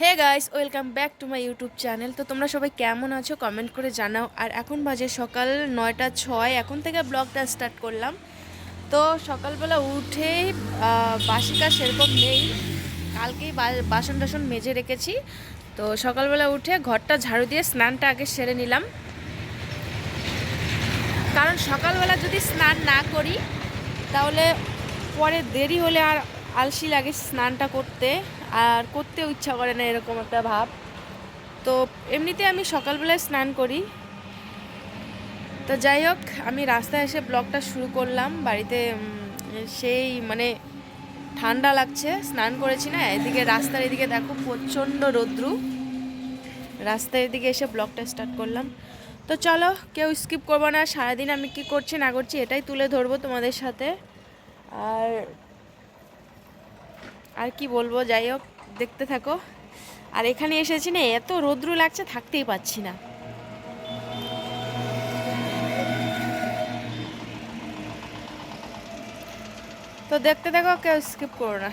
Hey guys welcome back to my YouTube channel তো তোমরা সবাই কেমন আছো? কমেন্ট করে জানাও। আর এখন বাজে সকাল নয়টা ছয়। এখন থেকে ব্লগটা স্টার্ট করলাম। তো সকালবেলা উঠেই বাসি কাজ সেরকম নেই। কালকেই বাসন টাসন মেজে রেখেছি। তো সকালবেলা উঠে ঘরটা ঝাড়ু দিয়ে স্নানটা আগে সেরে নিলাম। কারণ সকালবেলা যদি স্নান না করি, তাহলে পরে দেরি হলে আর আলসি লাগে স্নানটা করতে। আর করতেও ইচ্ছা করে না এরকম একটা ভাব। তো এমনিতে আমি সকালবেলায় স্নান করি। তো যাই হোক, আমি রাস্তায় এসে ব্লগটা শুরু করলাম। বাড়িতে সেই মানে ঠান্ডা লাগছে, স্নান করেছি না। এদিকে রাস্তার এদিকে দেখো প্রচণ্ড রৌদ্রু। রাস্তার এদিকে এসে ব্লগটা স্টার্ট করলাম। তো চলো, কেউ স্কিপ করব না। সারাদিন আমি কি করছি না করছি এটাই তুলে ধরবো তোমাদের সাথে। আর আর কি বলব যাই হোক দেখতে থাকো। আর এখানে এসেছি না এত রৌদ্র লাগছে থাকতেই পাচ্ছি না। তো দেখতে দেখো কেউ স্কিপ করো না।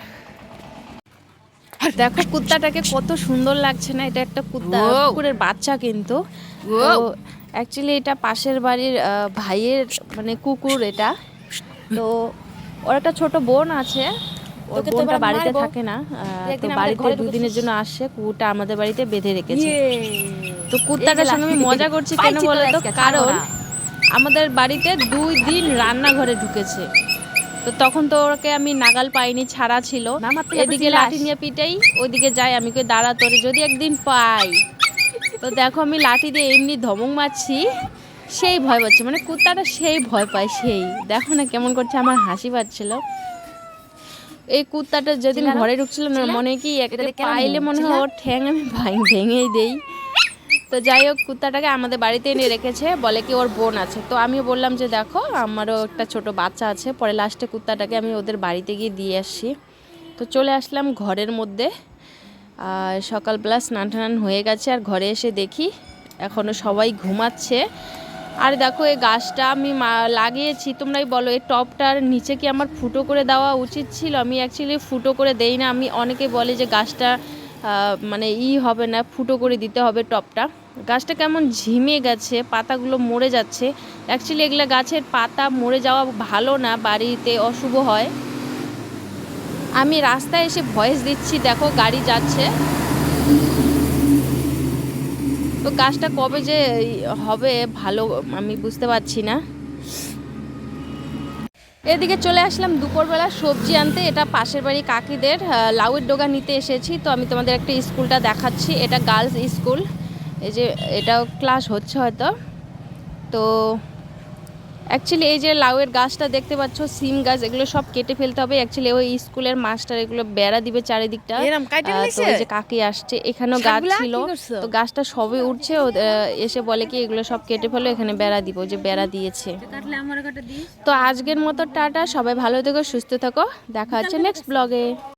দেখো কুত্তাটাকে কত সুন্দর লাগছে না এটা একটা কুত্তা কুকুরের বাচ্চা কিন্তু. অ্যাকচুয়ালি এটা পাশের বাড়ির আহ, ভাইয়ের মানে কুকুর এটা। তো ওর একটা ছোট বোন আছে ওর বোনটা বাড়িতে থাকে না তো বাড়িতে দুদিনের জন্য কুকুরটা আমাদের বাড়িতে বেঁধে রেখেছে। ইয়ে। তো সঙ্গে আমি মজা করছি কেন বলো তো? কারণ আমাদের বাড়িতে দুই দিন রান্নাঘরে ঢুকেছে। তো তখন তো ওকে আমি নাগাল পাইনি ছাড়া ছিল। এদিকে লাঠি নিয়ে পিটাই ওইদিকে যাই আমি কই দাঁড়া তোরে যদি একদিন পাই। তো দেখো আমি লাঠি দিয়ে এমনি ধমক মারছি সেই ভয় পাচ্ছে। মানে কুত্তাটা সেই ভয় পায় সেই। দেখো না কেমন করছে আমার হাসি পাচ্ছিল। এই কুত্তাটা যেদিন ঘরে ঢুকছিল না মনে কি একটা পাইলে মনে হয় ওর ঠ্যাং আমি ভাঙ- ভেঙেই দেই। তো যাই হোক কুত্তাটাকে আমাদের বাড়িতে এনে রেখেছে বলে কি ওর বোন আছে। তো আমিও বললাম যে দেখো আমারও একটা ছোট বাচ্চা আছে পরে লাস্টে কুত্তাটাকে আমি ওদের বাড়িতে গিয়ে দিয়ে আসছি। তো চলে আসলাম ঘরের মধ্যে। আর সকালবেলা স্নান টান হয়ে গেছে আর ঘরে এসে দেখি এখনও সবাই ঘুমাচ্ছে। আর দেখো, এই গাছটা আমি লাগিয়েছি। তোমরাই বলো, এই টপটার নিচে কি আমার ফুটো করে দেওয়া উচিত ছিল? আমি অ্যাকচুয়ালি ফুটো করে দেই না। আমি অনেকে বলে যে গাছটা মানে ই হবে না, ফুটো করে দিতে হবে টপটা। গাছটা কেমন ঝিমে গেছে, পাতাগুলো মরে যাচ্ছে। অ্যাকচুয়ালি এগুলো গাছের পাতা মরে যাওয়া ভালো না, বাড়িতে অশুভ হয়। আমি রাস্তায় এসে ভয়েস দিচ্ছি, দেখো, গাড়ি যাচ্ছে। তো কাজটা কবে যে হবে ভালো আমি বুঝতে পারছি না। এদিকে চলে আসলাম দুপুরবেলা সবজি আনতে, এটা পাশের বাড়ি কাকিদের লাউয়ের ডোগা নিতে এসেছি। তো আমি তোমাদের একটা স্কুলটা দেখাচ্ছি, এটা গার্লস স্কুল। এই যে এটাও ক্লাস হচ্ছে হয়তো। তো অ্যাকচুয়ালি এই যে লাউয়ের গাছটা দেখতে পাচ্ছ সিম গাছ এগুলো সব কেটে ফেলতে হবে। অ্যাকচুয়ালি ওই স্কুলের মাস্টার এগুলো বেড়া দিবে চারিদিকটা। তো এই যে কাকি আসছে এখানেও গাছ ছিল। তো গাছটা সবে উঠছে ও, আহ, এসে বলে কি এগুলো সব কেটে ফেলো এখানে বেড়া দিব যে বেড়া দিয়েছে। তো আজকের মতো টাটা সবাই ভালো থেকো সুস্থ থাকো। দেখা হচ্ছে নেক্সট ব্লগে